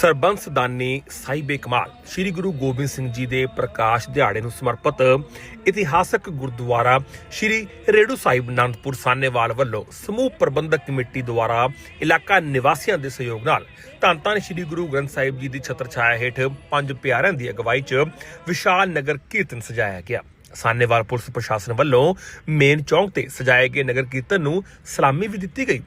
ਸਰਬੰਸ ਦਾਨੀ ਸਾਹਿਬੇ ਕਮਾਲ, ਸ੍ਰੀ ਗੁਰੂ ਗੋਬਿੰਦ ਸਿੰਘ ਜੀ ਦੇ ਪ੍ਰਕਾਸ਼ ਦਿਹਾੜੇ ਨੂੰ ਸਮਰਪਿਤ ਇਤਿਹਾਸਕ ਗੁਰਦੁਆਰਾ ਸ੍ਰੀ ਰੇੜੂ ਸਾਹਿਬ ਅਨੰਦਪੁਰ ਸਾਨੇਵਾਲ ਵੱਲੋਂ ਸਮੂਹ ਪ੍ਰਬੰਧਕ ਕਮੇਟੀ ਦੁਆਰਾ ਇਲਾਕਾ ਨਿਵਾਸੀਆਂ ਦੇ ਸਹਿਯੋਗ ਨਾਲ ਧੰਨ ਧੰਨ ਸ੍ਰੀ ਗੁਰੂ ਗ੍ਰੰਥ ਸਾਹਿਬ ਜੀ ਦੀ ਛਤਰ ਛਾਇਆ ਹੇਠ ਪੰਜ ਪਿਆਰਿਆਂ ਦੀ ਅਗਵਾਈ 'ਚ ਵਿਸ਼ਾਲ ਨਗਰ ਕੀਰਤਨ ਸਜਾਇਆ ਗਿਆ। ਸਾਨੇਵਾਲ ਪੁਲਿਸ ਪ੍ਰਸ਼ਾਸਨ ਵੱਲੋਂ ਮੇਨ ਚੌਂਕ ਤੇ ਸਜਾਏ ਗਏ ਨਗਰ ਕੀਰਤਨ ਨੂੰ ਸਲਾਮੀ ਵੀ ਦਿੱਤੀ ਗਈ।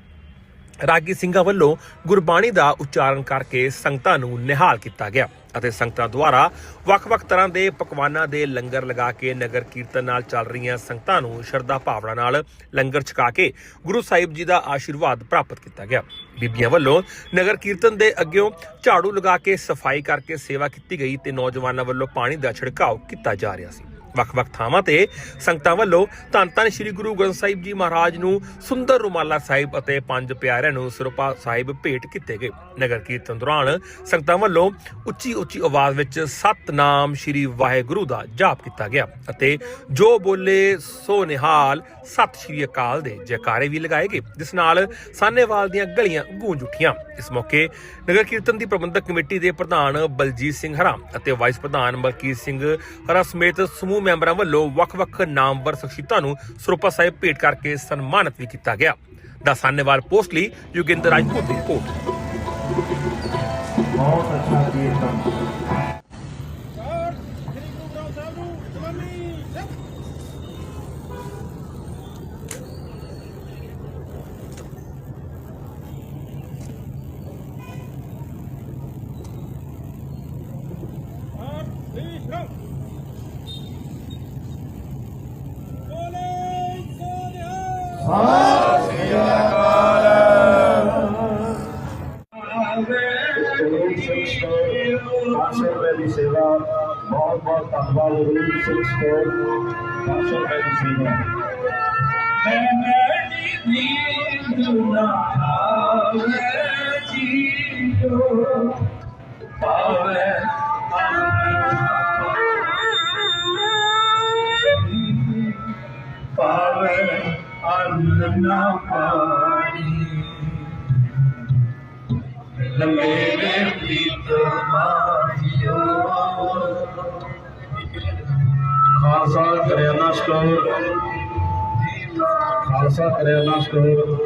ਰਾਗੀ ਸਿੰਘਾਂ ਵੱਲੋਂ ਗੁਰਬਾਣੀ ਦਾ ਉਚਾਰਨ ਕਰਕੇ ਸੰਗਤਾਂ ਨੂੰ ਨਿਹਾਲ ਕੀਤਾ ਗਿਆ ਅਤੇ ਸੰਗਤਾਂ ਦੁਆਰਾ ਵੱਖ-ਵੱਖ ਤਰ੍ਹਾਂ ਦੇ ਪਕਵਾਨਾਂ ਦੇ ਲੰਗਰ ਲਗਾ ਕੇ ਨਗਰ ਕੀਰਤਨ ਨਾਲ ਚੱਲ ਰਹੀਆਂ ਸੰਗਤਾਂ ਨੂੰ ਸ਼ਰਧਾ ਭਾਵਨਾ ਨਾਲ ਲੰਗਰ ਛਕਾ ਕੇ ਗੁਰੂ ਸਾਹਿਬ ਜੀ ਦਾ ਆਸ਼ੀਰਵਾਦ ਪ੍ਰਾਪਤ ਕੀਤਾ ਗਿਆ। ਬੀਬੀਆਂ ਵੱਲੋਂ ਨਗਰ ਕੀਰਤਨ ਦੇ ਅੱਗਿਓਂ ਝਾੜੂ ਲਗਾ ਕੇ ਸਫ਼ਾਈ ਕਰਕੇ ਸੇਵਾ ਕੀਤੀ ਗਈ ਤੇ ਨੌਜਵਾਨਾਂ ਵੱਲੋਂ ਪਾਣੀ ਦਾ ਛਿੜਕਾਅ ਕੀਤਾ ਜਾ ਰਿਹਾ ਸੀ। ਵੱਖ-ਵੱਖ ਥਾਵਾਂ ਤੇ ਸੰਗਤਾਂ ਵੱਲੋਂ ਧੰਨ ਧੰਨ ਸ੍ਰੀ ਗੁਰੂ ਗ੍ਰੰਥ ਸਾਹਿਬ ਜੀ ਮਹਾਰਾਜ ਨੂੰ ਸੁੰਦਰ ਰੁਮਾਲਾ ਸਾਹਿਬ ਅਤੇ ਪੰਜ ਪਿਆਰਿਆਂ ਨੂੰ ਸਰੂਪਾ ਸਾਹਿਬ ਭੇਟ ਕੀਤੇ ਗਏ। ਨਗਰ ਕੀਰਤਨ ਦੌਰਾਨ ਸੰਗਤਾਂ ਵੱਲੋਂ ਉੱਚੀ ਉੱਚੀ ਆਵਾਜ਼ ਵਿੱਚ ਸਤਨਾਮ ਸ੍ਰੀ ਵਾਹਿਗੁਰੂ ਦਾ ਜਾਪ ਕੀਤਾ ਗਿਆ ਅਤੇ ਜੋ ਬੋਲੇ ਸੋ ਨਿਹਾਲ ਸਤਿ ਸ੍ਰੀ ਅਕਾਲ ਦੇ ਜੈਕਾਰੇ ਵੀ ਲਗਾਏ ਗਏ, ਜਿਸ ਨਾਲ ਸਾਨੇਵਾਲ ਦੀਆਂ ਗਲੀਆਂ ਗੂੰਜ ਉੱਠੀਆਂ। ਇਸ ਮੌਕੇ ਨਗਰ ਕੀਰਤਨ ਦੀ ਪ੍ਰਬੰਧਕ ਕਮੇਟੀ ਦੇ ਪ੍ਰਧਾਨ ਬਲਜੀਤ ਸਿੰਘ ਹਰਾ ਅਤੇ ਵਾਈਸ ਪ੍ਰਧਾਨ ਮਲਕੀਤ ਸਿੰਘ ਹਰਾ ਸਮੇਤ ਸਮੂਹ ਮੈਂਬਰਾਂ ਵੱਲੋਂ ਵੱਖ-ਵੱਖ ਨਾਮਵਰ ਸ਼ਖਸੀਅਤਾਂ ਨੂੰ ਸਰੂਪਾ ਸਾਹਿਬ ਭੇਟ ਕਰਕੇ ਸਨਮਾਨਿਤ ਵੀ ਕੀਤਾ ਗਿਆ। ਦਾ ਸਾਨੇਵਾਲ ਪੋਸਟ ਲਈ ਯੋਗਿੰਦਰ ਰਾਜਪੂਤ ਦੀ ਰਿਪੋਰਟ। ਬਹੁਤ ਅੱਛਾ ਕੀਰਤਨ ਸੋਨਿਆ ਪਾਸੇ ਰੁਪਏ ਦੀ ਸੇਵਾ ਬਹੁਤ ਬਹੁਤ ਧੰਨਵਾਦ ਰੂਪ ਸਿੰਘ ਸਟੋਰ 500 ਰੁਪਏ ਦੀ ਪਾਣੀ ਮੇਰੇ ਪ੍ਰੀਤ ਮਾਝਿਓ ਖਾਲਸਾ ਕਰਿਆਨਾ ਸਟੋਰ ਖਾਲਸਾ ਕਰਿਆਨਾ ਸਟੋਰ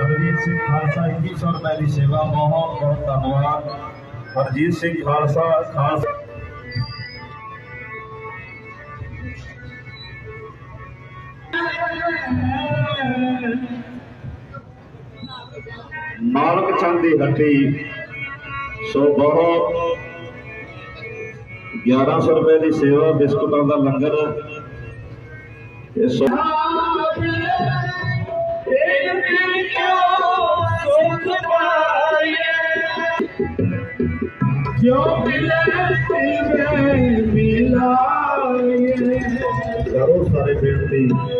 ਹਰਜੀਤ ਸਿੰਘ ਖਾਲਸਾ 2100 ਰੁਪਏ ਦੀ ਸੇਵਾ, ਬਹੁਤ ਬਹੁਤ ਧੰਨਵਾਦ। ਹਰਜੀਤ ਸਿੰਘ ਖਾਲਸਾ ਖਾਲਸਾ ਨਾਨਕ ਚੰਦ ਦੀ ਹੱਟੀ ਸੋ ਬਹੁਤ 1100 ਰੁਪਏ ਦੀ ਸੇਵਾ ਬਿਸਕੁਟਾਂ ਦਾ ਲੰਗਰ। ਇਹ ਸੋ ਕਿਉਂ ਮਿਲੇ ਤੇ ਮਿਲਾਏ ਕਰੋ ਸਾਰੇ ਬੇਨਤੀ।